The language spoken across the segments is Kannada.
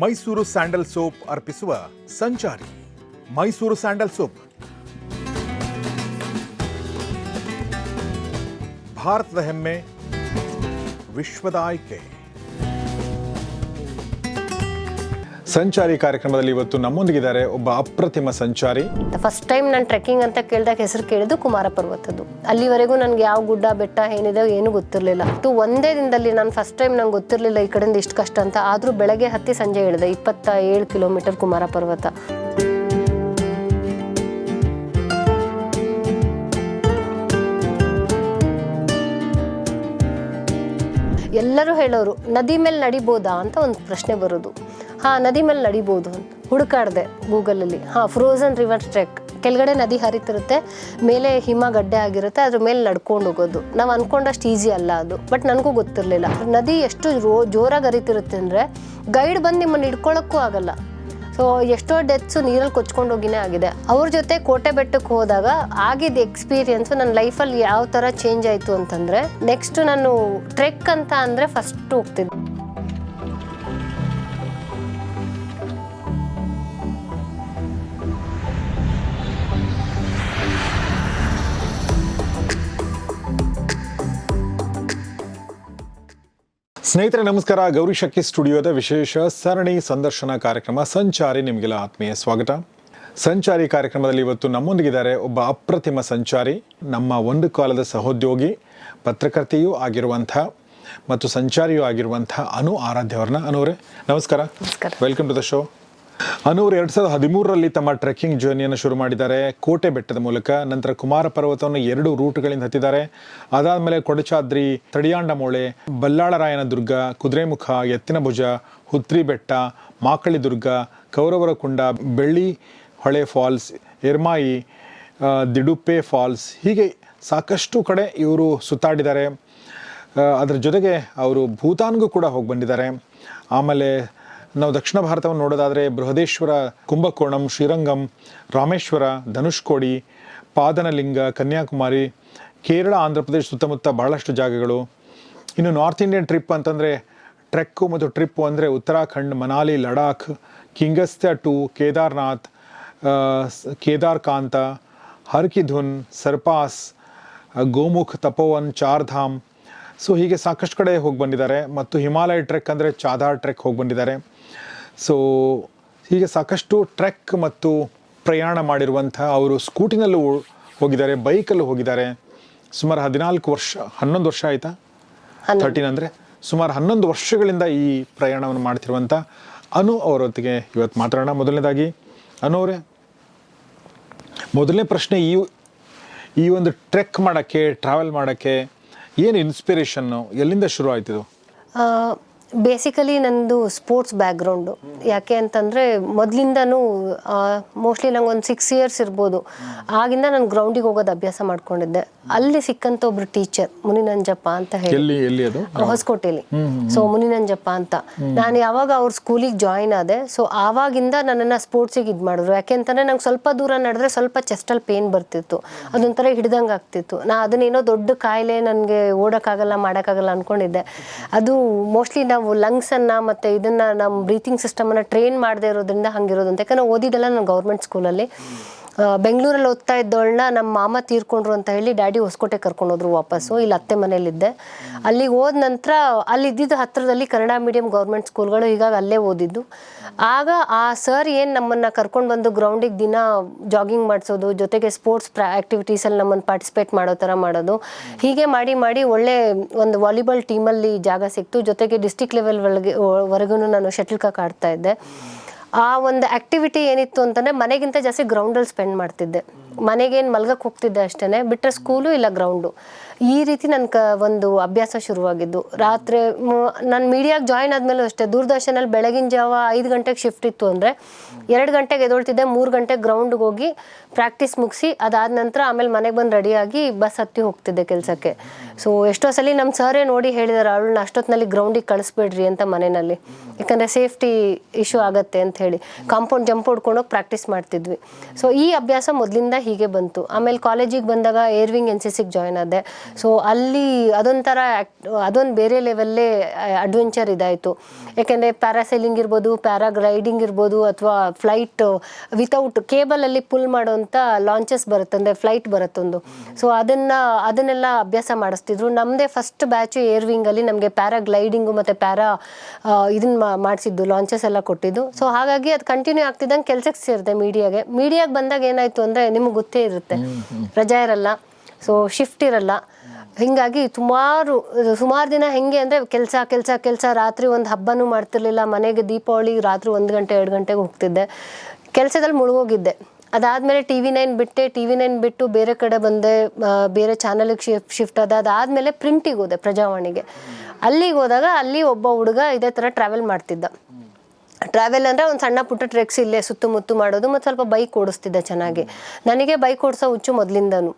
ಮೈಸೂರು ಸ್ಯಾಂಡಲ್ ಸೋಪ್ ಅರ್ಪಿಸುವ ಸಂಚಾರಿ. Mysuru sandal soap. ಭಾರತದ ಹೆಮ್ಮೆ ವಿಶ್ವದ ಆಯ್ಕೆ. ಸಂಚಾರಿ ಕಾರ್ಯಕ್ರಮದಲ್ಲಿ ಇವತ್ತು ನಮ್ಮೊಂದಿಗಿದ್ದಾರೆ ಒಬ್ಬ ಅಪ್ರತಿಮ ಸಂಚಾರಿ. ಫಸ್ಟ್ ಟೈಮ್ ನಾನು ಟ್ರೆಕ್ಕಿಂಗ್ ಅಂತ ಕೇಳಿದಾಗ ಹೆಸರು ಕೇಳಿದ್ದು ಕುಮಾರ ಪರ್ವತದ್ದು ಅಲ್ಲಿವರೆಗೂ ನನಗೆ ಯಾವ ಗುಡ್ಡ, ಬೆಟ್ಟ ಏನಿದೆ ಏನು ಗೊತ್ತಿರಲಿಲ್ಲ. ಟು ಒಂದೇ ದಿನದಲ್ಲಿ ನಾನು ಫಸ್ಟ್ ಟೈಮ್ ನಂಗೆ ಗೊತ್ತಿರಲಿಲ್ಲ ಈ ಕಡೆಯಿಂದ ಇಷ್ಟು ಕಷ್ಟ ಅಂತ. ಆದರೂ ಬೆಳಗ್ಗೆ ಹತ್ತಿ ಸಂಜೆ ಹೇಳಿದೆ ಇಪ್ಪತ್ತ ಏಳು ಕಿಲೋಮೀಟರ್ ಕುಮಾರ ಪರ್ವತ ಎಲ್ಲರೂ ಹೇಳೋರು, ನದಿ ಮೇಲೆ ನಡಿಬೋದಾ ಅಂತ ಒಂದು ಪ್ರಶ್ನೆ ಬರೋದು. ಹಾಂ, ನದಿ ಮೇಲೆ ನಡಿಬೋದು ಅಂತ. ಹುಡುಕಾಡ್ದೆ ಗೂಗಲಲ್ಲಿ. ಹಾಂ ಫ್ರೋಝನ್ ರಿವರ್ ಟ್ರೆಕ್ ಕೆಳಗಡೆ ನದಿ ಹರಿತಿರುತ್ತೆ, ಮೇಲೆ ಹಿಮ ಗಡ್ಡೆ ಆಗಿರುತ್ತೆ, ಅದ್ರ ಮೇಲೆ ನಡ್ಕೊಂಡು ಹೋಗೋದು. ನಾವು ಅನ್ಕೊಂಡಷ್ಟು ಈಸಿ ಅಲ್ಲ ಅದು. ಬಟ್ ನನಗೂ ಗೊತ್ತಿರಲಿಲ್ಲ. ನದಿ ಎಷ್ಟು ರೋ, ಜೋರಾಗಿ ಹರಿತಿರುತ್ತೆ ಅಂದರೆ ಗೈಡ್ ಬಂದು ನಿಮ್ಮನ್ನು ಹಿಡ್ಕೊಳ್ಳೋಕ್ಕೂ ಆಗಲ್ಲ. ಸೊ ಎಷ್ಟೋ ಡೆತ್ಸು ನೀರಲ್ಲಿ ಕೊಚ್ಕೊಂಡು ಹೋಗಿನೇ ಆಗಿದೆ. ಅವ್ರ ಜೊತೆ ಕೋಟೆ ಬೆಟ್ಟಕ್ಕೆ ಹೋದಾಗ ಆಗಿದ್ದ ಎಕ್ಸ್ಪೀರಿಯನ್ಸು ನನ್ನ ಲೈಫಲ್ಲಿ ಯಾವ ಥರ ಚೇಂಜ್ ಆಯಿತು ಅಂತಂದರೆ ನೆಕ್ಸ್ಟ್ ನಾನು ಟ್ರೆಕ್ ಅಂತ ಅಂದರೆ ಫಸ್ಟ್ ಹೋಗ್ತಿದ್ದೆ. ಸ್ನೇಹಿತರೆ ನಮಸ್ಕಾರ. ಗೌರಿ ಶಕ್ತಿ ಸ್ಟುಡಿಯೋದ ವಿಶೇಷ ಸರಣಿ ಸಂದರ್ಶನ ಕಾರ್ಯಕ್ರಮ ಸಂಚಾರಿ ನಿಮಗೆಲ್ಲ ಆತ್ಮೀಯ ಸ್ವಾಗತ. ಸಂಚಾರಿ ಕಾರ್ಯಕ್ರಮದಲ್ಲಿ ಇವತ್ತು ನಮ್ಮೊಂದಿಗಿದ್ದಾರೆ ಒಬ್ಬ ಅಪ್ರತಿಮ ಸಂಚಾರಿ ನಮ್ಮ ಒಂದು ಕಾಲದ ಸಹೋದ್ಯೋಗಿ ಪತ್ರಕರ್ತೆಯೂ ಆಗಿರುವಂಥ ಮತ್ತು ಸಂಚಾರಿಯೂ ಆಗಿರುವಂಥ ಅನು ಆರಾಧ್ಯವರ್ನ ಅವ್ರನ್ನ. ಅನುವ್ರೆ ನಮಸ್ಕಾರ. ವೆಲ್ಕಮ್ ಟು ದ ಶೋ ಅನೂರ್ ಎರಡ್ ಸಾವಿರದ ಹದಿಮೂರರಲ್ಲಿ ತಮ್ಮ ಟ್ರೆಕ್ಕಿಂಗ್ ಜರ್ನಿಯನ್ನು ಶುರು ಮಾಡಿದ್ದಾರೆ. ಕೋಟೆ ಬೆಟ್ಟದ ಮೂಲಕ ನಂತರ ಕುಮಾರ ಪರ್ವತವನ್ನು ಎರಡು ರೂಟ್ಗಳಿಂದ ಹತ್ತಿದ್ದಾರೆ. ಅದಾದಮೇಲೆ ಕೊಡಚಾದ್ರಿ, ತಡಿಯಾಂಡಮೋಳೆ ಬಲ್ಲಾಳರಾಯನ ದುರ್ಗ ಕುದುರೆಮುಖ, ಎತ್ತಿನಭುಜ, ಹುತ್ರಿ ಬೆಟ್ಟ ಮಾಕಳಿ ದುರ್ಗ ಕೌರವರ ಕುಂಡ ಬೆಳ್ಳಿ ಹೊಳೆ ಫಾಲ್ಸ್, ಎರ್ಮಾಯಿ ದಿಡುಪ್ಪೆ ಫಾಲ್ಸ್ ಹೀಗೆ ಸಾಕಷ್ಟು ಕಡೆ ಇವರು ಸುತ್ತಾಡಿದ್ದಾರೆ. ಅದರ ಜೊತೆಗೆ ಅವರು ಭೂತಾನ್ಗೂ ಕೂಡ ಹೋಗಿ ಬಂದಿದ್ದಾರೆ ಆಮೇಲೆ ನಾವು ದಕ್ಷಿಣ ಭಾರತವನ್ನು ನೋಡೋದಾದರೆ ಬೃಹದೇಶ್ವರ, ಕುಂಭಕೋಣಂ, ಶ್ರೀರಂಗಂ, ರಾಮೇಶ್ವರ, ಧನುಷ್ಕೋಡಿ, ಪಾದನಲಿಂಗ, ಕನ್ಯಾಕುಮಾರಿ, ಕೇರಳ, ಆಂಧ್ರ ಪ್ರದೇಶ ಸುತ್ತಮುತ್ತ ಬಹಳಷ್ಟು ಜಾಗಗಳು. ಇನ್ನು ನಾರ್ತ್ ಇಂಡಿಯನ್ ಟ್ರಿಪ್ ಅಂತಂದರೆ ಟ್ರೆಕ್ಕು ಮತ್ತು ಟ್ರಿಪ್ಪು ಅಂದರೆ ಉತ್ತರಾಖಂಡ್, ಮನಾಲಿ, ಲಡಾಖ್, ಕಿಂಗಸ್ತ್ಯ to Kedarnath Kedarkantha ಹರ್ಕಿಧುನ್, surpass Gomukh, Tapovan, Chardham. So ಹೀಗೆ ಸಾಕಷ್ಟು ಕಡೆ ಹೋಗಿ ಬಂದಿದ್ದಾರೆ. ಮತ್ತು ಹಿಮಾಲಯ ಟ್ರೆಕ್ ಅಂದರೆ ಚಾದಾರ್ ಟ್ರೆಕ್ ಹೋಗಿ ಬಂದಿದ್ದಾರೆ. ಸೊ ಹೀಗೆ ಸಾಕಷ್ಟು ಟ್ರೆಕ್ ಮತ್ತು ಪ್ರಯಾಣ ಮಾಡಿರುವಂಥ ಅವರು ಸ್ಕೂಟಿನಲ್ಲೂ ಹೋಗಿದ್ದಾರೆ ಬೈಕಲ್ಲೂ ಹೋಗಿದ್ದಾರೆ. ಸುಮಾರು ಹದಿನಾಲ್ಕು ವರ್ಷ ಹನ್ನೊಂದು ವರ್ಷ ಆಯಿತಾ. ಥರ್ಟೀನ್ ಅಂದರೆ ಸುಮಾರು ಹನ್ನೊಂದು ವರ್ಷಗಳಿಂದ ಈ ಪ್ರಯಾಣವನ್ನು ಮಾಡ್ತಿರುವಂಥ ಅನು ಅವರೊತ್ತಿಗೆ ಇವತ್ತು ಮಾತಾಡೋಣ. ಮೊದಲನೇದಾಗಿ ಅನು ಅವರೇ ಮೊದಲನೇ ಪ್ರಶ್ನೆ ಈ ಈ ಒಂದು ಟ್ರೆಕ್ ಮಾಡೋಕ್ಕೆ ಟ್ರಾವೆಲ್ ಮಾಡೋಕ್ಕೆ ಏನು ಇನ್ಸ್ಪಿರೇಷನ್ನು ಎಲ್ಲಿಂದ ಶುರು ಆಯ್ತಿದು ಬೇಸಿಕಲಿ ನಂದು ಸ್ಪೋರ್ಟ್ಸ್ ಬ್ಯಾಕ್ಗ್ರೌಂಡು ಯಾಕೆ ಅಂತಂದರೆ ಮೊದಲಿಂದನೂ ಮೋಸ್ಟ್ಲಿ ನಂಗೆ ಒಂದು ಸಿಕ್ಸ್ ಇಯರ್ಸ್ ಇರ್ಬೋದು. ಆಗಿಂದ ನಾನು ಗ್ರೌಂಡಿಗೆ ಹೋಗೋದು ಅಭ್ಯಾಸ ಮಾಡ್ಕೊಂಡಿದ್ದೆ. ಅಲ್ಲಿ ಸಿಕ್ಕಂಥ ಒಬ್ರು ಟೀಚರ್ ಮುನಿನಂಜಪ್ಪ ಅಂತ ಹೇಳಿ. ಹೊಸಕೋಟೆಯಲ್ಲಿ ಸೊ ಮುನಿನಂಜಪ್ಪ ಅಂತ. ನಾನು ಯಾವಾಗ ಅವ್ರ ಸ್ಕೂಲಿಗೆ ಜಾಯಿನ್ ಆದೆ ಸೊ ಆವಾಗಿಂದ ನನ್ನನ್ನು ಸ್ಪೋರ್ಟ್ಸಿಗೆ ಇದು ಮಾಡಿದ್ರು. ಯಾಕೆಂತಂದ್ರೆ ನಂಗೆ ಸ್ವಲ್ಪ ದೂರ ನಡೆದ್ರೆ ಸ್ವಲ್ಪ ಚೆಸ್ಟಲ್ಲಿ ಪೇನ್ ಬರ್ತಿತ್ತು. ಅದೊಂಥರ ಹಿಡ್ದಂಗೆ ಆಗ್ತಿತ್ತು. ನಾ ಅದನ್ನೇನೋ ದೊಡ್ಡ ಕಾಯಿಲೆ ನನಗೆ ಓಡೋಕ್ಕಾಗಲ್ಲ ಮಾಡೋಕ್ಕಾಗಲ್ಲ ಅನ್ಕೊಂಡಿದ್ದೆ. ಅದು ಮೋಸ್ಟ್ಲಿ ನಾವು ಲಂಗ್ಸನ್ನು ಮತ್ತು ಇದನ್ನು ನಮ್ಮ ಬ್ರೀತಿಂಗ್ ಸಿಸ್ಟಮನ್ನು ಟ್ರೈನ್ ಮಾಡದೇ ಇರೋದ್ರಿಂದ ಹಂಗಿರೋದು ಅಂತ. ಯಾಕಂದ್ರೆ ಓದಿದ್ದೆಲ್ಲ ನಾನು ಗೌರ್ಮೆಂಟ್ ಸ್ಕೂಲಲ್ಲಿ ಬೆಂಗಳೂರಲ್ಲಿ ಓದ್ತಾ ಇದ್ದವಳನ್ನ ನಮ್ಮ ಮಾಮ ತೀರ್ಕೊಂಡ್ರು ಅಂತ ಹೇಳಿ ಡ್ಯಾಡಿ ಹೊಸಕೋಟೆ ಕರ್ಕೊಂಡೋದ್ರು ವಾಪಸ್ಸು. ಇಲ್ಲಿ ಅತ್ತೆ ಮನೇಲಿದ್ದೆ. ಅಲ್ಲಿಗೆ ಹೋದ ನಂತರ ಅಲ್ಲಿ ಇದ್ದಿದ್ದು ಹತ್ತಿರದಲ್ಲಿ ಕನ್ನಡ ಮೀಡಿಯಂ ಗೌರ್ಮೆಂಟ್ ಸ್ಕೂಲ್ಗಳು ಈಗ ಅಲ್ಲೇ ಓದಿದ್ದು. ಆಗ ಆ ಸರ್ ಏನು ನಮ್ಮನ್ನು ಕರ್ಕೊಂಡು ಬಂದು ಗ್ರೌಂಡಿಗೆ ದಿನ ಜಾಗಿಂಗ್ ಮಾಡಿಸೋದು, ಜೊತೆಗೆ ಸ್ಪೋರ್ಟ್ಸ್ ಪ್ರಾ ಆ್ಯಕ್ಟಿವಿಟೀಸಲ್ಲಿ ನಮ್ಮನ್ನು ಪಾರ್ಟಿಸಿಪೇಟ್ ಮಾಡೋ ಥರ ಮಾಡೋದು. ಹೀಗೆ ಮಾಡಿ ಮಾಡಿ ಒಳ್ಳೆ ಒಂದು ವಾಲಿಬಾಲ್ ಟೀಮಲ್ಲಿ ಜಾಗ ಸಿಕ್ತು. ಜೊತೆಗೆ ಡಿಸ್ಟಿಕ್ ಲೆವೆಲ್ ಒಳಗೆ ವರೆಗೂ ನಾನು ಶಟಲ್ ಕಾಕ್ ಆಡ್ತಾ ಇದ್ದೆ. ಆ ಒಂದು ಆಕ್ಟಿವಿಟಿ ಏನಿತ್ತು ಅಂತಂದ್ರೆ ಮನೆಗಿಂತ ಜಾಸ್ತಿ ಗ್ರೌಂಡಲ್ಲಿ ಸ್ಪೆಂಡ್ ಮಾಡ್ತಿದ್ದೆ. ಮನೆಗೇನು ಮಲ್ಗಕ್ಕೆ ಹೋಗ್ತಿದ್ದೆ ಅಷ್ಟೇ ಬಿಟ್ಟರೆ ಸ್ಕೂಲು ಇಲ್ಲ ಗ್ರೌಂಡು ಈ ರೀತಿ ನನ್ನ ಕ ಒಂದು ಅಭ್ಯಾಸ ಶುರುವಾಗಿದ್ದು. ರಾತ್ರಿ ನಾನು ಮೀಡಿಯಾಗೆ ಜಾಯ್ನ್ ಆದಮೇಲೂ ಅಷ್ಟೇ ದೂರದರ್ಶನಲ್ಲಿ ಬೆಳಗಿನ ಜಾವ ಐದು ಗಂಟೆಗೆ ಶಿಫ್ಟ್ ಇತ್ತು ಅಂದರೆ, ಎರಡು ಗಂಟೆಗೆ ಎದೊಳ್ತಿದ್ದೆ, ಮೂರು ಗಂಟೆಗೆ ಗ್ರೌಂಡ್ಗೆ ಹೋಗಿ ಪ್ರಾಕ್ಟೀಸ್ ಮುಗಿಸಿ, ಅದಾದ ನಂತರ ಆಮೇಲೆ ಮನೆಗೆ ಬಂದು ರೆಡಿಯಾಗಿ ಬಸ್ ಹತ್ತಿ ಹೋಗ್ತಿದ್ದೆ ಕೆಲಸಕ್ಕೆ. ಸೊ ಎಷ್ಟೋ ಸಲ ನಮ್ಮ ಸರೇ ನೋಡಿ ಹೇಳಿದಾರೆ, ಅವಳನ್ನ ಅಷ್ಟೊತ್ತಿನಲ್ಲಿ ಗ್ರೌಂಡಿಗೆ ಕಳಿಸ್ಬೇಡ್ರಿ ಅಂತ ಮನೆಯಲ್ಲಿ ಯಾಕಂದರೆ ಸೇಫ್ಟಿ ಇಶ್ಯೂ ಆಗತ್ತೆ ಅಂತ ಹೇಳಿ. ಕಾಂಪೌಂಡ್ ಜಂಪ್ ಹೊಡ್ಕೊಂಡೋಗಿ ಪ್ರಾಕ್ಟೀಸ್ ಮಾಡ್ತಿದ್ವಿ. ಸೊ ಈ ಅಭ್ಯಾಸ ಮೊದಲಿಂದ ಹೀಗೆ ಬಂತು. ಆಮೇಲೆ ಕಾಲೇಜಿಗೆ ಬಂದಾಗ ಏರ್ವಿಂಗ್ ಎನ್ ಸಿ ಸಿಗೆ ಜಾಯ್ನ್ ಆದೆ. ಸೊ ಅಲ್ಲಿ ಅದೊಂಥರ ಅದೊಂದು ಬೇರೆ ಲೆವೆಲ್ಲೇ ಅಡ್ವೆಂಚರ್ ಇದಾಯಿತು. ಯಾಕೆಂದರೆ ಪ್ಯಾರಾಸೈಲಿಂಗ್ ಇರ್ಬೋದು ಪ್ಯಾರಾಗ್ಲೈಡಿಂಗ್ ಇರ್ಬೋದು ಅಥವಾ ಫ್ಲೈಟ್ ವಿತೌಟ್ ಕೇಬಲಲ್ಲಿ ಪುಲ್ ಮಾಡೋವಂಥ ಲಾಂಚಸ್ ಬರುತ್ತೆ ಅಂದರೆ ಫ್ಲೈಟ್ ಬರುತ್ತೊಂದು ಸೊ ಅದನ್ನು ಅದನ್ನೆಲ್ಲ ಅಭ್ಯಾಸ ಮಾಡಿಸ್ತಿದ್ರು. ನಮ್ಮದೇ ಫಸ್ಟ್ ಬ್ಯಾಚು ಏರ್ ವಿಂಗಲ್ಲಿ ನಮಗೆ ಪ್ಯಾರಾಗ್ಲೈಡಿಂಗು ಮತ್ತು ಪ್ಯಾರಾ ಇದನ್ನ ಮಾಡಿಸಿದ್ದು ಲಾಂಚಸ್ ಎಲ್ಲ ಕೊಟ್ಟಿದ್ದು. ಸೊ ಹಾಗಾಗಿ ಅದು ಕಂಟಿನ್ಯೂ ಆಗ್ತಿದ್ದಂಗೆ ಕೆಲಸಕ್ಕೆ ಸೇರಿದೆ ಮೀಡಿಯಾಗೆ. ಮೀಡಿಯಾಗೆ ಬಂದಾಗ ಏನಾಯಿತು ಅಂದರೆ ನಿಮಗೆ ಗೊತ್ತೇ ಇರುತ್ತೆ. ರಜಾ ಇರಲ್ಲ. ಸೊ ಶಿಫ್ಟ್ ಇರಲ್ಲ. ಹಿಂಗಾಗಿ ಸುಮಾರು ಸುಮಾರು ದಿನ ಹೆಂಗೆ ಅಂದರೆ ಕೆಲಸ ಕೆಲಸ ಕೆಲಸ, ರಾತ್ರಿ ಒಂದು ಹಬ್ಬನೂ ಮಾಡ್ತಿರ್ಲಿಲ್ಲ. ಮನೆಗೆ ದೀಪಾವಳಿ ರಾತ್ರಿ ಒಂದು ಗಂಟೆ, ಎರಡು ಗಂಟೆಗೆ ಹೋಗ್ತಿದ್ದೆ. ಕೆಲಸದಲ್ಲಿ ಮುಳುಗೋಗಿದ್ದೆ. ಅದಾದಮೇಲೆ ಟಿ ವಿ ನೈನ್ ಬಿಟ್ಟೆ, ಟಿ ವಿ ನೈನ್ ಬಿಟ್ಟು ಬೇರೆ ಕಡೆ ಬಂದೆ. ಬೇರೆ ಚಾನಲಿಗೆ ಶಿಫ್ಟ್ ಶಿಫ್ಟ್ ಆದ. ಅದಾದಮೇಲೆ ಪ್ರಿಂಟಿಗೆ ಹೋದೆ ಪ್ರಜಾವಾಣಿಗೆ. ಅಲ್ಲಿಗೆ ಹೋದಾಗ ಅಲ್ಲಿ ಒಬ್ಬ ಹುಡುಗ ಇದೇ ಥರ ಟ್ರಾವೆಲ್ ಮಾಡ್ತಿದ್ದ. ಟ್ರಾವೆಲ್ ಅಂದರೆ ಒಂದು ಸಣ್ಣ ಪುಟ್ಟ ಟ್ರೆಕ್ಸ್ ಇಲ್ಲೇ ಸುತ್ತಮುತ್ತ ಮಾಡೋದು, ಮತ್ತು ಸ್ವಲ್ಪ ಬೈಕ್ ಓಡಿಸ್ತಿದ್ದೆ ಚೆನ್ನಾಗಿ. ನನಗೆ ಬೈಕ್ ಓಡಿಸೋ ಹುಚ್ಚು ಮೊದಲಿಂದನು.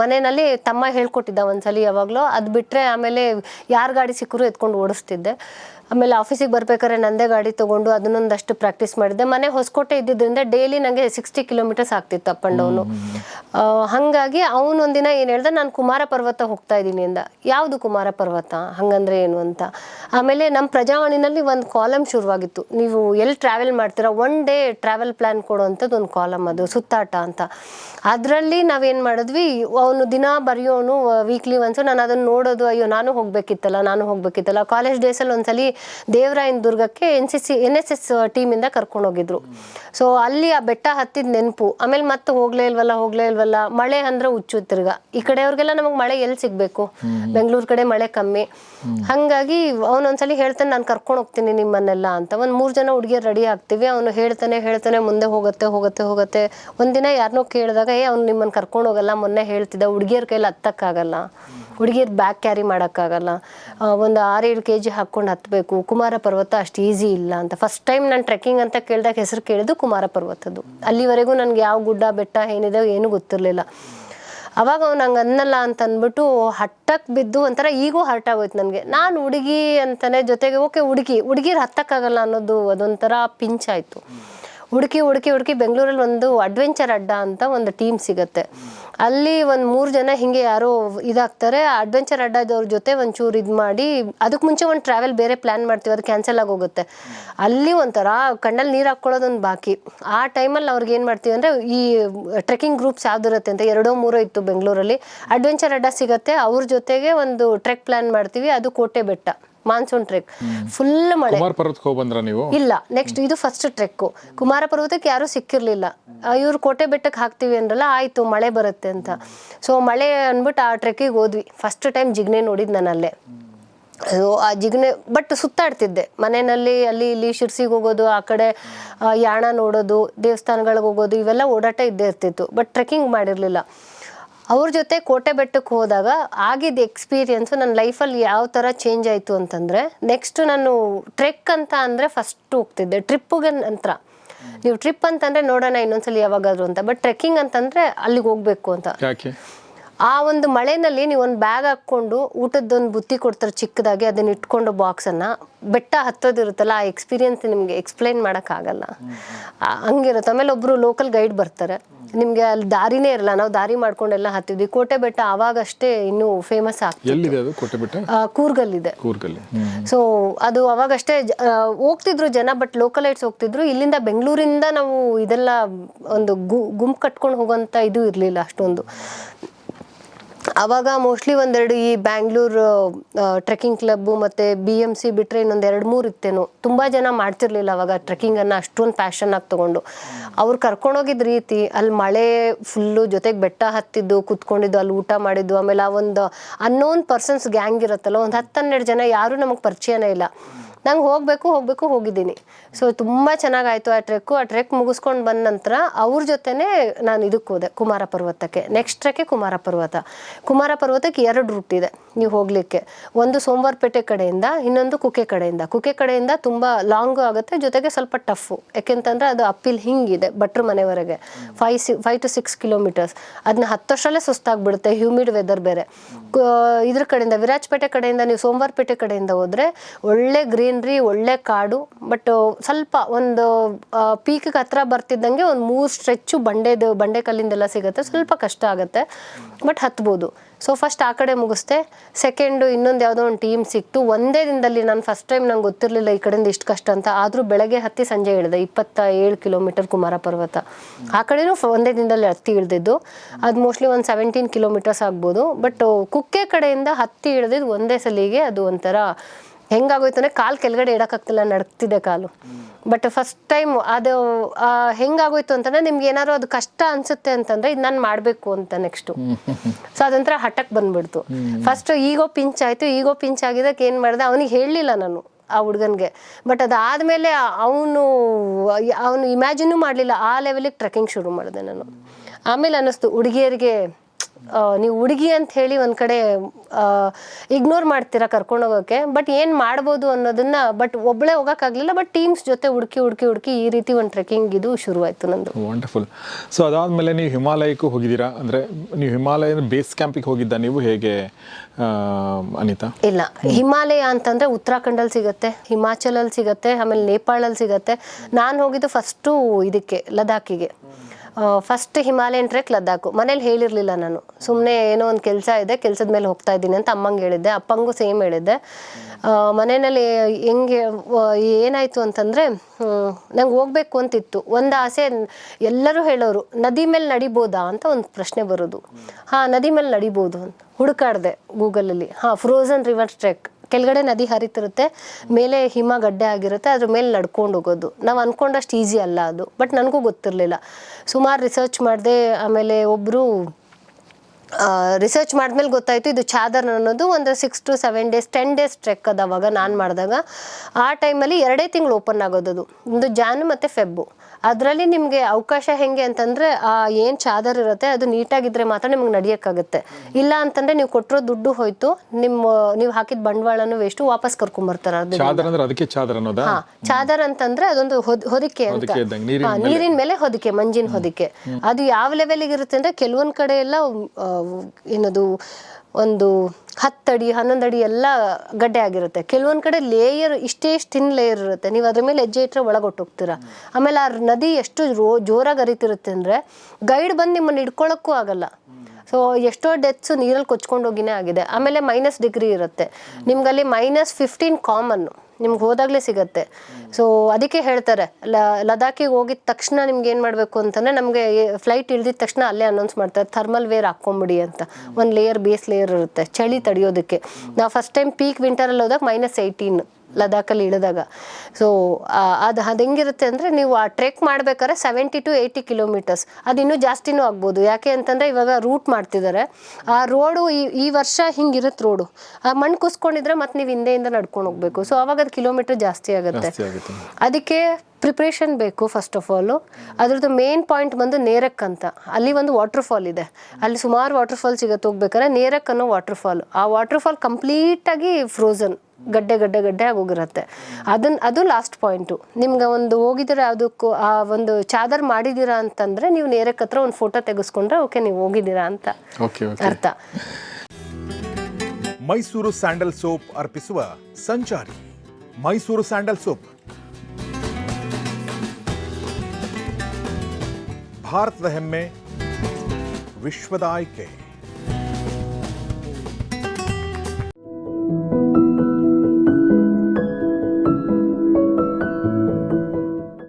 ಮನೆಯಲ್ಲಿ ತಮ್ಮ ಹೇಳ್ಕೊಟ್ಟಿದ್ದ ಒಂದ್ಸಲಿ ಯಾವಾಗಲೂ, ಅದು ಬಿಟ್ಟರೆ ಆಮೇಲೆ ಯಾರ ಗಾಡಿ ಸಿಕ್ಕರೂ ಎತ್ಕೊಂಡು ಓಡಿಸ್ತಿದ್ದೆ. ಆಮೇಲೆ ಆಫೀಸಿಗೆ ಬರ್ಬೇಕಾದ್ರೆ ನಂದೇ ಗಾಡಿ ತಗೊಂಡು ಅದನ್ನೊಂದಷ್ಟು ಪ್ರಾಕ್ಟೀಸ್ ಮಾಡಿದ್ದೆ. ಮನೆ ಹೊಸಕೋಟೆ ಇದ್ದಿದ್ದರಿಂದ ಡೈಲಿ ನನಗೆ ಸಿಕ್ಸ್ಟಿ ಕಿಲೋಮೀಟರ್ಸ್ ಆಗ್ತಿತ್ತು ಅಪ್ ಆ್ಯಂಡ್ ಡೌನು ಹಾಗಾಗಿ ಅವನು ಒಂದಿನ ಏನು ಹೇಳ್ದೆ, ನಾನು ಕುಮಾರ ಪರ್ವತ ಹೋಗ್ತಾ ಇದ್ದೀನಿ ಅಂದ. ಯಾವುದು ಕುಮಾರ ಪರ್ವತ? ಹಂಗಂದ್ರೆ ಏನು ಅಂತ? ಆಮೇಲೆ ನಮ್ಮ ಪ್ರಜಾವಾಣಿನಲ್ಲಿ ಒಂದು ಕಾಲಮ್ ಶುರುವಾಗಿತ್ತು. ನೀವು ಎಲ್ಲಿ ಟ್ರಾವೆಲ್ ಮಾಡ್ತೀರಾ? ಒನ್ ಡೇ ಟ್ರಾವೆಲ್ ಪ್ಲ್ಯಾನ್ ಕೊಡುವಂಥದ್ದು ಒಂದು ಕಾಲಮ್ ಅದು, ಸುತ್ತಾಟ ಅಂತ. ಅದರಲ್ಲಿ ನಾವೇನು ಮಾಡಿದ್ವಿ, ಅವನು ದಿನ ಬರೆಯೋನು ವೀಕ್ಲಿ ಒನ್ಸು ನಾನು ಅದನ್ನು ನೋಡೋದು, ಅಯ್ಯೋ, ನಾನು ಹೋಗ್ಬೇಕಿತ್ತಲ್ಲ ನಾನು ಹೋಗ್ಬೇಕಿತ್ತಲ್ಲ. ಕಾಲೇಜ್ ಡೇಸಲ್ಲಿ ಒಂದ್ಸಲಿ ದೇವರಾಯನ ದುರ್ಗಕ್ಕೆ N C C N S S ಟೀಮಿಂದ ಕರ್ಕೊಂಡು ಹೋಗಿದ್ರು. ಸೊ ಅಲ್ಲಿ ಆ ಬೆಟ್ಟ ಹತ್ತಿದ ನೆನಪು. ಆಮೇಲೆ ಮತ್ತೆ ಹೋಗ್ಲೇ ಇಲ್ವಲ್ಲ ಹೋಗ್ಲೇ ಇಲ್ವಲ್ಲ ಮಳೆ ಅಂದ್ರೆ ಹುಚ್ಚು ತಿರ್ಗ. ಈ ಕಡೆ ಅವ್ರಿಗೆಲ್ಲ ನಮಗೆ ಮಳೆ ಎಲ್ಲಿ ಸಿಗ್ಬೇಕು? ಬೆಂಗಳೂರು ಕಡೆ ಮಳೆ ಕಮ್ಮಿ. ಹಾಗಾಗಿ ಅವನೊಂದ್ಸಲಿ ಹೇಳ್ತಾನೆ ನಾನು ಕರ್ಕೊಂಡು ಹೋಗ್ತೀನಿ ನಿಮ್ಮನ್ನೆಲ್ಲ ಅಂತ. ಒಂದು ಮೂರು ಜನ ಹುಡುಗಿಯರು ರೆಡಿ ಆಗ್ತೀವಿ. ಅವನು ಹೇಳ್ತಾನೆ ಹೇಳ್ತಾನೆ ಮುಂದೆ ಹೋಗುತ್ತೆ ಹೋಗುತ್ತೆ ಹೋಗುತ್ತೆ. ಒಂದಿನ ಯಾರನ್ನೋ ಕೇಳಿದಾಗ ಏ ಅವ್ನು ನಿಮ್ಮನ್ನು ಕರ್ಕೊಂಡು ಹೋಗಲ್ಲ ಮೊನ್ನೆ ಹೇಳ್ತಿದ್ದ ಹುಡುಗಿಯರ ಕೈಲಿ ಹತ್ತಕ್ಕಾಗಲ್ಲ. ಹುಡುಗಿಯರ್ ಬ್ಯಾಗ್ ಕ್ಯಾರಿ ಮಾಡೋಕ್ಕಾಗಲ್ಲ. ಒಂದು ಆರೇಳು ಕೆ ಜಿ ಹಾಕ್ಕೊಂಡು ಹತ್ತಬೇಕು ಕುಮಾರ ಪರ್ವತ ಅಷ್ಟು ಈಸಿ ಇಲ್ಲ ಅಂತ. ಫಸ್ಟ್ ಟೈಮ್ ನಾನು ಟ್ರೆಕ್ಕಿಂಗ್ ಅಂತ ಕೇಳಿದಾಗ ಹೆಸರು ಕೇಳಿದ್ದು ಕುಮಾರ ಪರ್ವತದ್ದು. ಅಲ್ಲಿವರೆಗೂ ನನಗೆ ಯಾವ ಗುಡ್ಡ, ಬೆಟ್ಟ ಏನಿದೆ ಏನೂ ಗೊತ್ತಿರಲಿಲ್ಲ. ಅವಾಗ ಅವ್ನು ನಂಗೆ ಅನ್ನಲ್ಲ ಅಂತ ಅಂದ್ಬಿಟ್ಟು ಹಟ್ಟಕ್ಕೆ ಬಿದ್ದು ಒಂಥರ ಈಗೂ ಹರ್ಟ್ ಆಗೋಯ್ತು ನನಗೆ. ನಾನು ಹುಡುಗಿ ಅಂತಲೇ ಜೊತೆಗೆ, ಓಕೆ ಹುಡುಗಿ, ಹುಡುಗಿರು ಹತ್ತಕ್ಕಾಗಲ್ಲ ಅನ್ನೋದು ಅದೊಂಥರ ಪಿಂಚ್ ಆಯಿತು. ಹುಡುಕಿ ಹುಡುಕಿ ಹುಡುಕಿ ಬೆಂಗಳೂರಲ್ಲಿ ಒಂದು ಅಡ್ವೆಂಚರ್ ಅಡ್ಡ ಅಂತ ಒಂದು ಟೀಮ್ ಸಿಗುತ್ತೆ. ಅಲ್ಲಿ ಒಂದು ಮೂರು ಜನ ಹಿಂಗೆ ಯಾರೋ ಇದಾಗ್ತಾರೆ. ಅಡ್ವೆಂಚರ್ ಅಡ್ಡದವ್ರ ಜೊತೆ ಒಂಚೂರು ಇದು ಮಾಡಿ ಅದಕ್ಕೆ ಮುಂಚೆ ಒಂದು ಟ್ರಾವೆಲ್ ಬೇರೆ ಪ್ಲ್ಯಾನ್ ಮಾಡ್ತೀವಿ. ಅದು ಕ್ಯಾನ್ಸಲ್ ಆಗೋಗುತ್ತೆ. ಅಲ್ಲಿ ಒಂಥರ ಕಣ್ಣಲ್ಲಿ ನೀರು ಹಾಕ್ಕೊಳ್ಳೋದೊಂದು ಬಾಕಿ. ಆ ಟೈಮಲ್ಲಿ ಅವ್ರಿಗೆ ಏನು ಮಾಡ್ತೀವಿ ಅಂದರೆ, ಈ ಟ್ರೆಕ್ಕಿಂಗ್ ಗ್ರೂಪ್ಸ್ ಯಾವ್ದಿರುತ್ತೆ ಅಂತ, ಎರಡೋ, ಮೂರೋ ಇತ್ತು ಬೆಂಗಳೂರಲ್ಲಿ. ಅಡ್ವೆಂಚರ್ ಅಡ್ಡ ಸಿಗುತ್ತೆ. ಅವ್ರ ಜೊತೆಗೆ ಒಂದು ಟ್ರೆಕ್ ಪ್ಲ್ಯಾನ್ ಮಾಡ್ತೀವಿ. ಅದು ಕೋಟೆ ಬೆಟ್ಟ. Monsoon trek. ಫುಲ್ ಮಳೆ. ಕುಮಾರ್ ಪರ್ವತಕ್ಕೆ ಹೋಗಿ ಬಂದ್ರ ನೀವು? ಇಲ್ಲ ನೆಕ್ಸ್ಟ್ ಇದು ಫಸ್ಟ್ ಟ್ರೆಕ್ ಕುಮಾರ ಪರ್ವತಕ್ಕೆ ಯಾರು ಸಿಕ್ಕಿರ್ಲಿಲ್ಲ. ಇವ್ರು ಕೋಟೆ ಬೆಟ್ಟಕ್ಕೆ ಹಾಕ್ತಿವಿ ಅಂದ್ರಲ್ಲ ಆಯ್ತು ಮಳೆ ಬರುತ್ತೆ ಅಂತ. ಸೊ ಮಳೆ ಅಂದ್ಬಿಟ್ಟು ಆ ಟ್ರೆಕ್ಕಿಗೆ ಹೋದ್ವಿ. ಫಸ್ಟ್ ಟೈಮ್ ಜಿಗ್ನೆ ನೋಡಿದ್ ನಾನು ಅಲ್ಲೇ ಆ ಜಿಗ್ನೆ ಬಟ್ ಸುತ್ತಾಡ್ತಿದ್ದೆ. ಮನೆಯಲ್ಲಿ ಅಲ್ಲಿ ಇಲ್ಲಿ ಶಿರ್ಸಿಗೆ ಹೋಗೋದು ಆ ಕಡೆ ಯಾಣ ನೋಡೋದು ದೇವಸ್ಥಾನಗಳಿಗೆ ಹೋಗೋದು ಇವೆಲ್ಲ ಓಡಾಟ ಇದ್ದೇ ಇರ್ತಿತ್ತು. ಬಟ್ ಟ್ರೆಕ್ಕಿಂಗ್ ಮಾಡಿರಲಿಲ್ಲ. ಅವ್ರ ಜೊತೆ ಕೋಟೆ ಬೆಟ್ಟಕ್ಕೆ ಹೋದಾಗ ಆಗಿದ್ದ ಎಕ್ಸ್ಪೀರಿಯನ್ಸು ನನ್ನ ಲೈಫಲ್ಲಿ ಯಾವ ಥರ ಚೇಂಜ್ ಆಯಿತು ಅಂತಂದರೆ ನೆಕ್ಸ್ಟ್ ನಾನು ಟ್ರೆಕ್ ಅಂತ ಅಂದರೆ ಫಸ್ಟ್ ಹೋಗ್ತಿದ್ದೆ ಟ್ರಿಪ್ಪಿಗೆ ನಂತರ. ನೀವು ಟ್ರಿಪ್ ಅಂತಂದರೆ ನೋಡೋಣ ಇನ್ನೊಂದ್ಸಲಿ ಯಾವಾಗಾದರೂ ಅಂತ ಬಟ್ ಟ್ರೆಕ್ಕಿಂಗ್ ಅಂತಂದರೆ ಅಲ್ಲಿಗೆ ಹೋಗ್ಬೇಕು ಅಂತ. ಆ ಒಂದು ಮಳೆನಲ್ಲಿ ನೀವು ಒಂದು ಬ್ಯಾಗ್ ಹಾಕ್ಕೊಂಡು ಊಟದ್ದೊಂದು ಬುತ್ತಿ ಕೊಡ್ತಾರೆ ಚಿಕ್ಕದಾಗಿ ಅದನ್ನ ಇಟ್ಕೊಂಡು ಬಾಕ್ಸನ್ನು ಬೆಟ್ಟ ಹತ್ತೋದಿರುತ್ತಲ್ಲ ಆ ಎಕ್ಸ್ಪೀರಿಯನ್ಸ್ ನಿಮಗೆ ಎಕ್ಸ್ಪ್ಲೈನ್ ಮಾಡೋಕ್ಕಾಗಲ್ಲ. ಹಂಗಿರುತ್ತೆ. ಆಮೇಲೆ ಒಬ್ಬರು ಲೋಕಲ್ ಗೈಡ್ ಬರ್ತಾರೆ. ನಿಮಗೆ ಅಲ್ಲಿ ದಾರಿನೇ ಇರಲ್ಲ. ನಾವು ದಾರಿ ಮಾಡ್ಕೊಂಡೆಲ್ಲ ಹತ್ತಿದ್ವಿ. ಕೋಟೆ ಬೆಟ್ಟ ಆವಾಗಷ್ಟೇ ಇನ್ನು ಫೇಮಸ್ ಆಗ್ತಿದೆ ಕೋಟೆ ಬೆಟ್ಟ ಕೂರ್ಗಲ್ಲಿದೆ. ಕೂರ್ಗಲ್ಲಿ. ಸೊ ಅದು ಅವಾಗಷ್ಟೇ ಹೋಗ್ತಿದ್ರು ಜನ ಬಟ್ ಲೋಕಲೈಟ್ಸ್ ಹೋಗ್ತಿದ್ರು. ಇಲ್ಲಿಂದ ಬೆಂಗಳೂರಿಂದ ನಾವು ಇದೆಲ್ಲ ಒಂದು ಗು ಗುಂಪು ಕಟ್ಕೊಂಡು ಹೋಗೋಂಥ ಇದು ಇರಲಿಲ್ಲ ಅಷ್ಟೊಂದು. ಅವಾಗ ಮೋಸ್ಟ್ಲಿ ಒಂದೆರಡು ಈ ಬ್ಯಾಂಗ್ಳೂರು ಟ್ರೆಕ್ಕಿಂಗ್ ಕ್ಲಬ್ಬು ಮತ್ತು ಬಿ ಎಂ ಸಿ ಬಿಟ್ಟರೆ ಇನ್ನೊಂದು ಎರಡು ಮೂರು ಇತ್ತೇನೋ. ತುಂಬ ಜನ ಮಾಡ್ತಿರ್ಲಿಲ್ಲ ಅವಾಗ ಟ್ರೆಕ್ಕಿಂಗನ್ನು ಅಷ್ಟೊಂದು ಫ್ಯಾಷನ್ ಆಗಿ ತೊಗೊಂಡು. ಅವ್ರು ಕರ್ಕೊಂಡೋಗಿದ್ದ ರೀತಿ ಅಲ್ಲಿ ಮಳೆ ಫುಲ್ಲು ಜೊತೆಗೆ ಬೆಟ್ಟ ಹತ್ತಿದ್ದು, ಕುತ್ಕೊಂಡಿದ್ದು ಅಲ್ಲಿ ಊಟ ಮಾಡಿದ್ದು, ಆಮೇಲೆ ಆ ಒಂದು ಅನ್ನೋನ್ ಪರ್ಸನ್ಸ್ ಗ್ಯಾಂಗ್ ಇರುತ್ತಲ್ಲ, ಒಂದು ಹತ್ತು ಹನ್ನೆರಡು ಜನ ಯಾರೂ ನಮಗೆ ಪರಿಚಯನೇ ಇಲ್ಲ. ನಂಗೆ ಹೋಗಬೇಕು ಹೋಗಬೇಕು, ಹೋಗಿದ್ದೀನಿ. ಸೊ ತುಂಬ ಚೆನ್ನಾಗಾಯಿತು ಆ ಟ್ರೆಕ್ಕು ಆ ಟ್ರೆಕ್ ಮುಗಿಸ್ಕೊಂಡು ಬಂದ ನಂತರ ಅವ್ರ ಜೊತೆನೇ ನಾನು ಇದಕ್ಕೆ ಹೋದೆ, ಕುಮಾರ ಪರ್ವತಕ್ಕೆ. ನೆಕ್ಸ್ಟ್ ಟ್ರೆಕ್ಕೆ ಕುಮಾರ ಪರ್ವತ. ಕುಮಾರ ಪರ್ವತಕ್ಕೆ ಎರಡು ರೂಟ್ ಇದೆ, ನೀವು ಹೋಗಲಿಕ್ಕೆ. ಒಂದು ಸೋಮವಾರಪೇಟೆ ಕಡೆಯಿಂದ, ಇನ್ನೊಂದು ಕುಕ್ಕೆ ಕಡೆಯಿಂದ. ಕುಕ್ಕೆ ಕಡೆಯಿಂದ ತುಂಬ ಲಾಂಗು ಆಗುತ್ತೆ, ಜೊತೆಗೆ ಸ್ವಲ್ಪ ಟಫು ಯಾಕೆಂತಂದ್ರೆ ಅದು ಅಪ್ಪಿಲ್ ಹಿಂಗಿದೆ ಭಟ್ರ ಮನೆವರೆಗೆ. ಫೈವ್ ಸಿ ಫೈವ್ ಟು ಸಿಕ್ಸ್ ಕಿಲೋಮೀಟರ್ಸ್ ಅದನ್ನ ಹತ್ತಷ್ಟರಲ್ಲೇ ಸುಸ್ತಾಗ್ಬಿಡುತ್ತೆ ಹ್ಯೂಮಿಡ್ ವೆದರ್ ಬೇರೆ. ಇದ್ರ ಕಡೆಯಿಂದ, ವಿರಾಜಪೇಟೆ ಕಡೆಯಿಂದ, ನೀವು ಸೋಮವಾರಪೇಟೆ ಕಡೆಯಿಂದ ಹೋದ್ರೆ ಒಳ್ಳೆ ಗ್ರೀನರಿ ಸೀನ್ರಿ ಒಳ್ಳೆ ಕಾಡು ಬಟ್ ಸ್ವಲ್ಪ ಒಂದು ಪೀಕಿಗೆ ಹತ್ರ ಬರ್ತಿದ್ದಂಗೆ ಒಂದು ಮೂರು ಸ್ಟ್ರೆಚ್ಚು ಬಂಡೆದು, ಬಂಡೆ ಕಲ್ಲಿಂದೆಲ್ಲ ಸಿಗುತ್ತೆ. ಸ್ವಲ್ಪ ಕಷ್ಟ ಆಗುತ್ತೆ ಬಟ್ ಹತ್ಬೋದು. ಸೊ ಫಸ್ಟ್ ಆ ಕಡೆ ಮುಗಿಸ್ದೆ. ಸೆಕೆಂಡು ಇನ್ನೊಂದು ಯಾವುದೋ ಒಂದು ಟೀಮ್ ಸಿಕ್ತು. ಒಂದೇ ದಿನದಲ್ಲಿ ನಾನು ಫಸ್ಟ್ ಟೈಮ್ ನಂಗೆ ಗೊತ್ತಿರಲಿಲ್ಲ ಈ ಕಡೆಯಿಂದ ಇಷ್ಟು ಕಷ್ಟ ಅಂತ. ಆದರೂ ಬೆಳಗ್ಗೆ ಹತ್ತಿ ಸಂಜೆ ಇಳಿದೆ ಇಪ್ಪತ್ತ ಏಳು ಕಿಲೋಮೀಟರ್ ಕುಮಾರ ಪರ್ವತ. ಆ ಕಡೆನೂ ಒಂದೇ ದಿನದಲ್ಲಿ ಹತ್ತಿ ಇಳಿದಿದ್ದು. ಅದು ಮೋಸ್ಟ್ಲಿ ಒಂದು ಸೆವೆಂಟೀನ್ ಕಿಲೋಮೀಟರ್ಸ್ ಆಗ್ಬೋದು. ಬಟ್ ಕುಕ್ಕೆ ಕಡೆಯಿಂದ ಹತ್ತಿ ಇಳಿದಿದ್ದು ಒಂದೇ ಸಲಿಗೆ ಅದು ಒಂಥರ ಹೆಂಗಾಗೋಯ್ತು ಅಂದರೆ ಕಾಲು ಕೆಳಗಡೆ ಇಡೋಕ್ಕಾಗ್ತಿಲ್ಲ, ನಡ್ತಿದೆ ಕಾಲು. ಬಟ್ ಫಸ್ಟ್ ಟೈಮ್ ಅದು ಹೆಂಗಾಗೋಯ್ತು ಅಂತಂದ್ರೆ ನಿಮ್ಗೆ ಏನಾದ್ರು ಅದು ಕಷ್ಟ ಅನ್ಸುತ್ತೆ ಅಂತಂದ್ರೆ ಇದು ನಾನು ಮಾಡಬೇಕು ಅಂತ ನೆಕ್ಸ್ಟು ಸೊ ಅದೊಂಥರ ಹಠಕ್ಕೆ ಬಂದ್ಬಿಡ್ತು. ಫಸ್ಟ್ ಈಗೋ ಪಿಂಚ್ ಆಯ್ತು, ಈಗೋ ಪಿಂಚ್ ಆಗಿದ್ದಕ್ಕೆ ಏನು ಮಾಡಿದೆ, ಅವನಿಗೆ ಹೇಳಲಿಲ್ಲ ನಾನು ಆ ಹುಡುಗನ್ಗೆ. ಬಟ್ ಅದಾದಮೇಲೆ ಅವನು ಅವನು ಇಮ್ಯಾಜಿನೂ ಮಾಡಲಿಲ್ಲ, ಆ ಲೆವೆಲಿಗೆ ಟ್ರೆಕ್ಕಿಂಗ್ ಶುರು ಮಾಡಿದೆ ನಾನು. ಆಮೇಲೆ ಅನ್ನಿಸ್ತು, ಹುಡುಗಿಯರಿಗೆ ನೀವು ಹುಡುಗಿ ಅಂತ ಹೇಳಿ ಒಂದು ಕಡೆ ಇಗ್ನೋರ್ ಮಾಡ್ತೀರಾ ಕರ್ಕೊಂಡು ಹೋಗೋಕ್ಕೆ ಬಟ್ ಏನು ಮಾಡ್ಬೋದು ಅನ್ನೋದನ್ನ ಬಟ್ ಒಬ್ಬಳೇ ಹೋಗೋಕ್ಕಾಗಲಿಲ್ಲ ಬಟ್ ಟೀಮ್ಸ್ ಜೊತೆ ಹುಡುಕಿ ಹುಡುಕಿ ಹುಡುಕಿ ಈ ರೀತಿ ಒಂದು ಟ್ರೆಕ್ಕಿಂಗ್ ಇದು ಶುರುವಾಯಿತು ನಂದು. ವಂಡರ್ಫುಲ್ ಸೊ ಅದಾದಮೇಲೆ ನೀವು ಹಿಮಾಲಯಕ್ಕೂ ಹೋಗಿದ್ದೀರಾ? ಅಂದರೆ ನೀವು ಹಿಮಾಲಯದ ಬೇಸ್ ಕ್ಯಾಂಪಿಗೆ ಹೋಗಿದ್ದ ನೀವು ಹೇಗೆ ಅನಿತಾ? ಇಲ್ಲ. ಹಿಮಾಲಯ ಅಂತಂದರೆ ಉತ್ತರಾಖಂಡಲ್ಲಿ ಸಿಗುತ್ತೆ ಹಿಮಾಚಲಲ್ಲಿ ಸಿಗುತ್ತೆ ಆಮೇಲೆ ನೇಪಾಳಲ್ಲಿ ಸಿಗುತ್ತೆ. ನಾನು ಹೋಗಿದ್ದು ಫಸ್ಟು ಇದಕ್ಕೆ ಲದಾಖಿಗೆ ಫಸ್ಟ್ ಹಿಮಾಲಯನ್ ಟ್ರೆಕ್ ಲದ್ದಾಖು. ಮನೇಲಿ ಹೇಳಿರಲಿಲ್ಲ ನಾನು. ಸುಮ್ಮನೆ ಏನೋ ಒಂದು ಕೆಲಸ ಇದೆ, ಕೆಲಸದ ಮೇಲೆ ಹೋಗ್ತಾ ಇದ್ದೀನಿ ಅಂತ ಅಮ್ಮಂಗೆ ಹೇಳಿದ್ದೆ, ಅಪ್ಪಂಗೂ ಸೇಮ್ ಹೇಳಿದ್ದೆ. ಮನೆಯಲ್ಲಿ ಹೆಂಗೆ ಏನಾಯಿತು ಅಂತಂದರೆ ನಂಗೆ ಹೋಗ್ಬೇಕು ಅಂತಿತ್ತು. ಒಂದು ಆಸೆ ಎಲ್ಲರೂ ಹೇಳೋರು, ನದಿ ಮೇಲೆ ನಡಿಬೋದಾ ಅಂತ ಒಂದು ಪ್ರಶ್ನೆ ಬರೋದು. ಹಾಂ, ನದಿ ಮೇಲೆ ನಡಿಬೋದು ಅಂತ. ಹುಡುಕಾಡ್ದೆ ಗೂಗಲಲ್ಲಿ ಹಾಂ ಫ್ರೋಝನ್ ರಿವರ್ ಟ್ರೆಕ್ ಕೆಳಗಡೆ ನದಿ ಹರಿತಿರುತ್ತೆ, ಮೇಲೆ ಹಿಮ ಗಡ್ಡೆ ಆಗಿರುತ್ತೆ, ಅದ್ರ ಮೇಲೆ ನಡ್ಕೊಂಡು ಹೋಗೋದು. ನಾವು ಅಂದ್ಕೊಂಡಷ್ಟು ಈಸಿ ಅಲ್ಲ ಅದು ಬಟ್ ನನಗೂ ಗೊತ್ತಿರಲಿಲ್ಲ. ಸುಮಾರು ರಿಸರ್ಚ್ ಮಾಡಿದೆ, ಆಮೇಲೆ ಒಬ್ಬರು ರಿಸರ್ಚ್ ಮಾಡಿದ್ಮೇಲೆ ಗೊತ್ತಾಯ್ತು ಇದು ಚಾದರ್ ಅನ್ನೋದು ಒಂದು six to seven days ten days trek ಅದು ನಾನು ಮಾಡಿದಾಗ. ಆ ಟೈಮಲ್ಲಿ ಎರಡೇ ತಿಂಗಳು ಓಪನ್ ಆಗೋದದು, ಒಂದು ಜಾನು ಮತ್ತು ಫೆಬ್ಬು ಅದರಲ್ಲಿ ನಿಮಗೆ ಅವಕಾಶ ಹೆಂಗೆ ಅಂತಂದ್ರೆ ಆ ಏನು ಚಾದರ್ ಇರುತ್ತೆ ಅದು ನೀಟಾಗಿದ್ರೆ ಮಾತ್ರ ನಿಮ್ಗೆ ನಡೆಯೋಕ್ಕಾಗುತ್ತೆ. ಇಲ್ಲ ಅಂತಂದ್ರೆ ನೀವು ಕೊಟ್ಟಿರೋ ದುಡ್ಡು ಹೋಯ್ತು ನಿಮ್ಮ ನೀವು ಹಾಕಿದ ಬಂಡವಾಳನೂ ವೇಸ್ಟು ವಾಪಸ್ ಕರ್ಕೊಂಡ್ಬರ್ತಾರೆ ಅದು ಚಾದರ್ ಅಂದ್ರೆ ಅದಕ್ಕೆ ಚಾದರ್ ಅನ್ನೋದಾ? ಹಾ ಚಾದರ್ ಅಂತಂದ್ರೆ ಅದೊಂದು ಹೊದಿಕೆ ಅಂತ. ನೀರಿನ ಹಾ, ನೀರಿನ ಮೇಲೆ ಹೊದಿಕೆ ಮಂಜಿನ ಹೊದಿಕೆ. ಅದು ಯಾವ ಲೆವೆಲ್ಗೆ ಇರುತ್ತೆ ಅಂದ್ರೆ ಕೆಲವೊಂದ್ ಕಡೆ ಎಲ್ಲ ಏನದು ಒಂದು ಹತ್ತಡಿ, ಹನ್ನೊಂದಡಿ ಎಲ್ಲ ಗಡ್ಡೆ ಆಗಿರುತ್ತೆ. ಕೆಲವೊಂದು ಕಡೆ ಲೇಯರ್ ಇಷ್ಟೇ ತಿನ್ ಲೇಯರ್ ಇರುತ್ತೆ. ನೀವು ಅದ್ರ ಮೇಲೆ ಹೆಜ್ಜೆ ಇಟ್ಟರೆ ಒಳಗೊಟ್ಟೋಗ್ತೀರಾ ಆಮೇಲೆ ಆ ನದಿ ಎಷ್ಟು ರೋ, ಜೋರಾಗಿ ಹರಿತಿರುತ್ತೆ ಅಂದರೆ ಗೈಡ್ ಬಂದು ನಿಮ್ಮನ್ನು ಹಿಡ್ಕೊಳ್ಳೋಕ್ಕೂ ಆಗಲ್ಲ. ಸೊ ಎಷ್ಟೋ ಡೆತ್ಸು ನೀರಲ್ಲಿ ಕೊಚ್ಕೊಂಡು ಹೋಗಿನೇ ಆಗಿದೆ. ಆಮೇಲೆ ಮೈನಸ್ ಡಿಗ್ರಿ ಇರುತ್ತೆ. ನಿಮ್ಗಲ್ಲಿ ಮೈನಸ್ ಫಿಫ್ಟೀನ್ ಕಾಮನ್ನು ನಿಮ್ಗೆ ಹೋದಾಗಲೇ ಸಿಗತ್ತೆ. ಸೊ ಅದಕ್ಕೆ ಹೇಳ್ತಾರೆ, ಲ ಲದಾಖಿಗೆ ಹೋಗಿದ ತಕ್ಷಣ ನಿಮ್ಗೆ ಏನು ಮಾಡಬೇಕು ಅಂತಂದರೆ ನಮಗೆ ಫ್ಲೈಟ್ ಇಳಿದಿದ ತಕ್ಷಣ ಅಲ್ಲೇ ಅನೌನ್ಸ್ ಮಾಡ್ತಾರೆ ಥರ್ಮಲ್ ವೇರ್ ಹಾಕ್ಕೊಂಬಿಡಿ ಅಂತ. ಒಂದು ಲೇಯರ್ ಬೇಸ್ ಲೇಯರ್ ಇರುತ್ತೆ, ಚಳಿ ತಡೆಯೋದಕ್ಕೆ. ನಾವು ಫಸ್ಟ್ ಟೈಮ್ ಪೀಕ್ ವಿಂಟರಲ್ಲಿ ಹೋದಾಗ ಮೈನಸ್ ಏಯ್ಟೀನ್ ಲದಾಖಲ್ಲಿ ಇಳಿದಾಗ. ಸೊ ಅದು ಅದು ಹೆಂಗಿರುತ್ತೆ ಅಂದರೆ ನೀವು ಆ ಟ್ರೆಕ್ ಮಾಡ್ಬೇಕಾದ್ರೆ ಸೆವೆಂಟಿ ಟು ಏಯ್ಟಿ ಕಿಲೋಮೀಟರ್ಸ್ ಅದು ಇನ್ನೂ ಜಾಸ್ತಿನೂ ಆಗ್ಬೋದು. ಯಾಕೆ ಅಂತಂದರೆ ಇವಾಗ ರೂಟ್ ಮಾಡ್ತಿದ್ದಾರೆ ಆ ರೋಡು ಈ ಈ ವರ್ಷ ಹಿಂಗಿರುತ್ತೆ ರೋಡು ಆ ಮಣ್ಣು ಕುಸ್ಕೊಂಡಿದ್ರೆ ಮತ್ತೆ ನೀವು ಹಿಂದೆಯಿಂದ ನಡ್ಕೊಂಡು ಹೋಗ್ಬೇಕು. ಸೊ ಅವಾಗ ಅದು ಕಿಲೋಮೀಟರ್ ಜಾಸ್ತಿ ಆಗುತ್ತೆ. ಅದಕ್ಕೆ ಪ್ರಿಪ್ರೇಷನ್ ಬೇಕು ಫಸ್ಟ್ ಆಫ್ ಆಲು ಅದ್ರದ್ದು ಮೇನ್ ಪಾಯಿಂಟ್ ಬಂದು ನೇರಕ್ ಅಂತ. ಅಲ್ಲಿ ಒಂದು ವಾಟರ್ಫಾಲ್ ಇದೆ. ಅಲ್ಲಿ ಸುಮಾರು ವಾಟರ್ಫಾಲ್ ಸಿಗತ್ತೆ ಹೋಗ್ಬೇಕಾದ್ರೆ ನೇರಕ್ ಅನ್ನೋ ವಾಟರ್ ಫಾಲ್ ಆ ವಾಟರ್ಫಾಲ್ ಕಂಪ್ಲೀಟಾಗಿ ಫ್ರೋಝನ್ ಗಡ್ಡೆ ಗಡ್ಡೆ ಗಡ್ಡೆ ಆಗೋಗಿರುತ್ತೆ. ಅದನ್ನ ಅದು ಲಾಸ್ಟ್ ಪಾಯಿಂಟು ನಿಮ್ಗೆ ಒಂದು ಹೋಗಿದ್ದೀರಾ ಅದಕ್ಕೂ ಆ ಒಂದು ಚಾದರ್ ಮಾಡಿದ್ದೀರಾ ಅಂತಂದ್ರೆ ನೀವು ನೇರಕ್ಕೆ ಹತ್ರ ಒಂದು ಫೋಟೋ ತೆಗೆಸ್ಕೊಂಡ್ರೆ ಓಕೆ ನೀವು ಹೋಗಿದ್ದೀರಾ ಅಂತ ಓಕೆ ಓಕೆ ಅರ್ಥ. ಮೈಸೂರು ಸ್ಯಾಂಡಲ್ ಸೋಪ್ ಅರ್ಪಿಸುವ ಸಂಚಾರಿ ಮೈಸೂರು ಸ್ಯಾಂಡಲ್ ಸೋಪ್. ಭಾರತದ ಹೆಮ್ಮೆ ವಿಶ್ವದ ಆಯ್ಕೆ.